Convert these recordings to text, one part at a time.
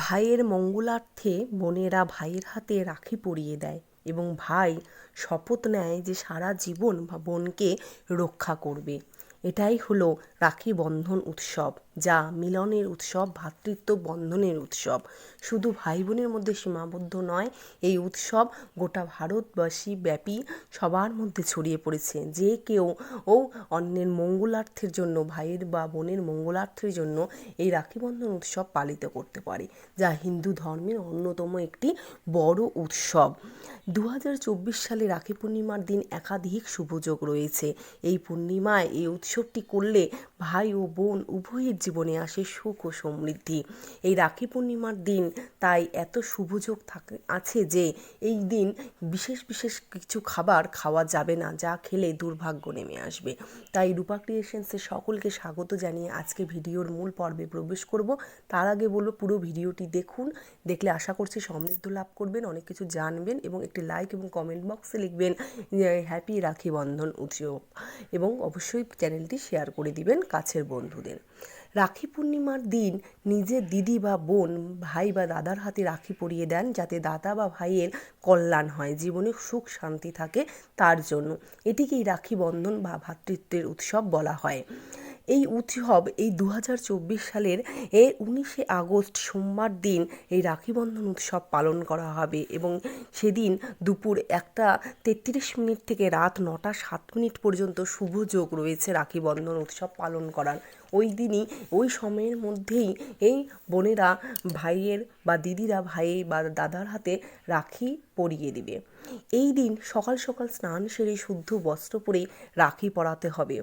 ভাইয়ের মঙ্গলার্থে বোনেরা ভাইয়ের হাতে রাখি পরিয়ে দেয় এবং ভাই শপথ নেয় যে সারা জীবন বোনকে রক্ষা করবে। এটাই হলো রাখি বন্ধন উৎসব। যা মিলনের উৎসব ভ্রাতৃত্ব বন্ধনের উৎসব। শুধু ভাই বোনের মধ্যে সীমাবদ্ধ নয়, এই উৎসব গোটা ভারতবাসী ব্যাপী সবার মধ্যে ছড়িয়ে পড়েছে। যে কেউ ও অন্যের মঙ্গলার্থের জন্য, ভাইয়ের বা বোনের মঙ্গলার্থের জন্য এই রাখি বন্ধন উৎসব পালিত করতে পারে, যা হিন্দু ধর্মের অন্যতম একটি বড় উৎসব। দু হাজার চব্বিশ সালে রাখি পূর্ণিমার দিন একাধিক শুভযোগ রয়েছে। এই পূর্ণিমায় এই উৎসবটি করলে ভাই ও বোন উভয়ের জীবনে আসে সুখ ও সমৃদ্ধি। এই রাখি পূর্ণিমার দিন তাই এত শুভযোগ থাকে, আছে যে এই দিন বিশেষ বিশেষ কিছু খাবার খাওয়া যাবে না, যা খেলে দুর্ভাগ্য নেমে আসবে। তাই রূপা ক্রিয়েশনসের সকলকে স্বাগত জানিয়ে আজকে ভিডিওর মূল পর্বে প্রবেশ করব। তার আগে বলব, পুরো ভিডিওটি দেখুন, দেখলে আশা করছি সমৃদ্ধ লাভ করবেন, অনেক কিছু জানবেন এবং একটি লাইক এবং কমেন্ট বক্সে লিখবেন হ্যাপি রাখি বন্ধন উৎসব এবং অবশ্যই চ্যানেলটি শেয়ার করে দিবেন কাছের বন্ধুদের। রাখি পূর্ণিমার দিন নিজের দিদি বা বোন, ভাই বা দাদার হাতে রাখি পরিয়ে দেন যাতে দাদা বা ভাইয়ের কল্যাণ হয়, জীবনে সুখ শান্তি থাকে তার জন্য। এটিকেই রাখি বন্ধন বা ভাতৃত্বের উৎসব বলা হয়। এই উৎসব এই দু চব্বিশ সালের এ উনিশে আগস্ট সোমবার দিন এই রাখি বন্ধন উৎসব পালন করা হবে এবং সেদিন দুপুর একটা তেত্রিশ মিনিট থেকে রাত নটা সাত মিনিট পর্যন্ত শুভ যোগ রয়েছে রাখি বন্ধন উৎসব পালন করার। ওই দিনই, ওই সময়ের মধ্যেই এই বোনেরা, ভাইয়ের বা দিদিরা, ভাই বা দাদার হাতে রাখি পরিয়ে দিবে। এই দিন সকাল সকাল স্নান সেরে শুদ্ধ বস্ত্র পরে রাখি পরাতে হবে।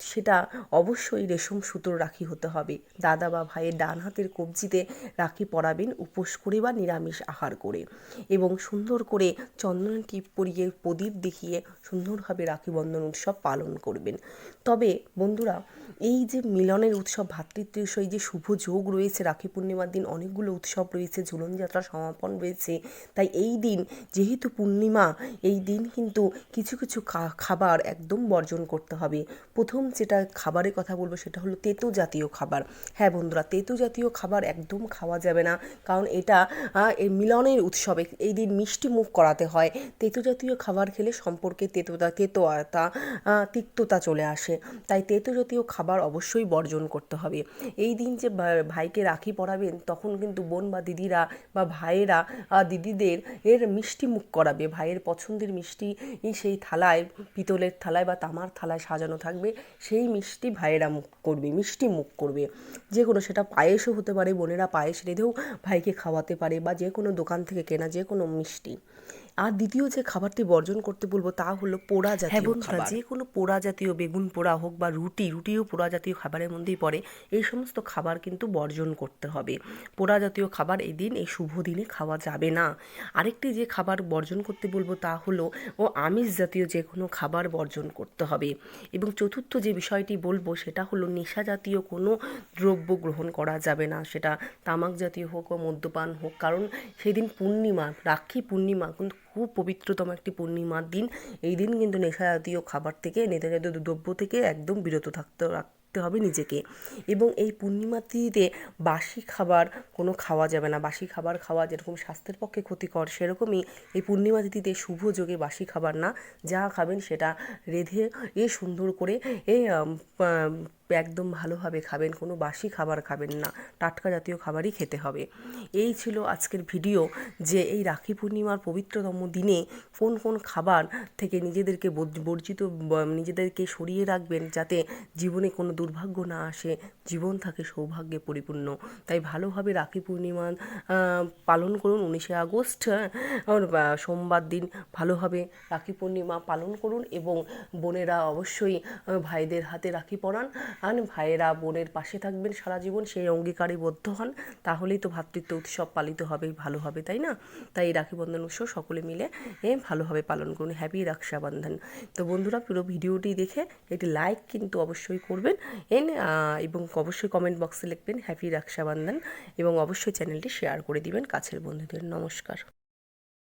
সেটা অবশ্যই রেশম সুতোর রাখি হতে হবে। দাদা বা ভাইয়ের ডান হাতের কবজিতে রাখি পরাবেন উপোস করে বা নিরামিষ আহার করে এবং সুন্দর করে চন্দন টিপ পরিয়ে প্রদীপ দেখিয়ে সুন্দরভাবে রাখি বন্ধন উৎসব পালন করবেন। তবে বন্ধুরা, এই যে মিলনের উৎসব ভাতৃত্ব এই যে শুভ যোগ রয়েছে, রাখি পূর্ণিমার দিন অনেকগুলো উৎসব রয়েছে, ঝুলন যাত্রা সমাপন রয়েছে, তাই এই দিন যেহেতু পূর্ণিমা, এই দিন কিন্তু কিছু কিছু খাবার একদম বর্জন করতে হবে। প্রথম যেটা খাবারের কথা বলব, সেটা হলো তেতো জাতীয় খাবার। হ্যাঁ বন্ধুরা, তেতো জাতীয় খাবার একদম খাওয়া যাবে না, কারণ এটা এই মিলনের উৎসবে এই দিন মিষ্টি মুখ করাতে হয়। তেতো জাতীয় খাবার খেলে সম্পর্কে তেতোতা তেতোতা তিক্ততা চলে আসে। তাই তেতো জাতীয় খাবার অবশ্যই বর্জন করতে হবে। এই দিন যে ভাইকে রাখি পরাবেন, তখন কিন্তু বোন বা দিদিরা বা ভাইয়েরা দিদিদের এর মিষ্টি মুখ করাবে। ভাইয়ের পছন্দের মিষ্টি সেই থালায়, পিতলের থালায় বা তামার থালায় সাজানো থাকবে। সেই মিষ্টি ভাইয়েরা মুখ করবে, মিষ্টি মুখ করবে। যে কোনো সেটা পায়েসও হতে পারে, বোনেরা পায়েস রেঁধেও ভাইকে খাওয়াতে পারে বা যে কোনো দোকান থেকে কেনা যে কোনো মিষ্টি। আর দ্বিতীয় যে খাবারটি বর্জন করতে বলব তা হলো পোড়া জাতীয় খাবার। যে কোনো পোড়া জাতীয় বেগুন পোড়া হোক বা রুটি রুটিও পোড়া জাতীয় খাবারের মধ্যেই পড়ে। এই সমস্ত খাবার কিন্তু বর্জন করতে হবে। পোড়া জাতীয় খাবার এই দিন এই শুভ দিনে খাওয়া যাবে না। আরেকটি যে খাবার বর্জন করতে বলব তা হলো ও আমিষ জাতীয় যে কোনো খাবার বর্জন করতে হবে। এবং চতুর্থ যে বিষয়টি বলব সেটা হলো নেশা জাতীয় কোনো দ্রব্য গ্রহণ করা যাবে না। সেটা তামাক জাতীয় হোক বা মদ্যপান হোক কারণ সেদিন পূর্ণিমা রাখি পূর্ণিমা কিন্তু খুব পবিত্রতম একটি পূর্ণিমার দিন। এই দিন কিন্তু নেশা জাতীয় খাবার থেকে নেশা জাতীয় দ্রব্য থেকে একদম বিরত থাকতে, রাখতে হবে নিজেকে। এবং এই পূর্ণিমা তিথিতে বাসি খাবার কোনো খাওয়া যাবে না। বাসি খাবার খাওয়া যেরকম স্বাস্থ্যের পক্ষে ক্ষতিকর, সেরকমই এই পূর্ণিমা তিথিতে শুভ যোগে বাসি খাবার না। যা খাবেন সেটা রেঁধে, এ সুন্দর করে, এ একদম ভালোভাবে খাবেন, কোনো বাসি খাবার খাবেন না, টাটকা জাতীয় খাবারই খেতে হবে। এই ছিল আজকের ভিডিও যে এই রাখি পূর্ণিমার পবিত্রতম দিনে কোন কোন খাবার থেকে নিজেদেরকে বর্জিত নিজেদেরকে সরিয়ে রাখবেন যাতে জীবনে কোনো দুর্ভাগ্য না আসে, জীবন থাকে সৌভাগ্যে পরিপূর্ণ। তাই ভালোভাবে রাখি পূর্ণিমা পালন করুন উনিশে আগস্ট সোমবার দিন ভালোভাবে রাখি পূর্ণিমা পালন করুন এবং বোনেরা অবশ্যই ভাইদের হাতে রাখি পরান। আর ভাইয়েরা, বোনের পাশে থাকবেন সারা জীবন, সেই অঙ্গীকারে বদ্ধ হন। তাহলেই তো ভ্রাতৃত্ব উৎসব পালিত হবে, ভালো হবে, তাই না? তাই এই রাখি বন্ধন উৎসব সকলে মিলে ভালোভাবে পালন করুন। হ্যাপি রক্ষাবন্ধন। তো বন্ধুরা, পুরো ভিডিওটি দেখে একটি লাইক কিন্তু অবশ্যই করবেন এন এবং অবশ্যই কমেন্ট বক্সে লিখবেন, হ্যাপি রক্ষাবন্ধন এবং অবশ্যই চ্যানেলটি শেয়ার করে দিবেন কাছের বন্ধুদের। নমস্কার।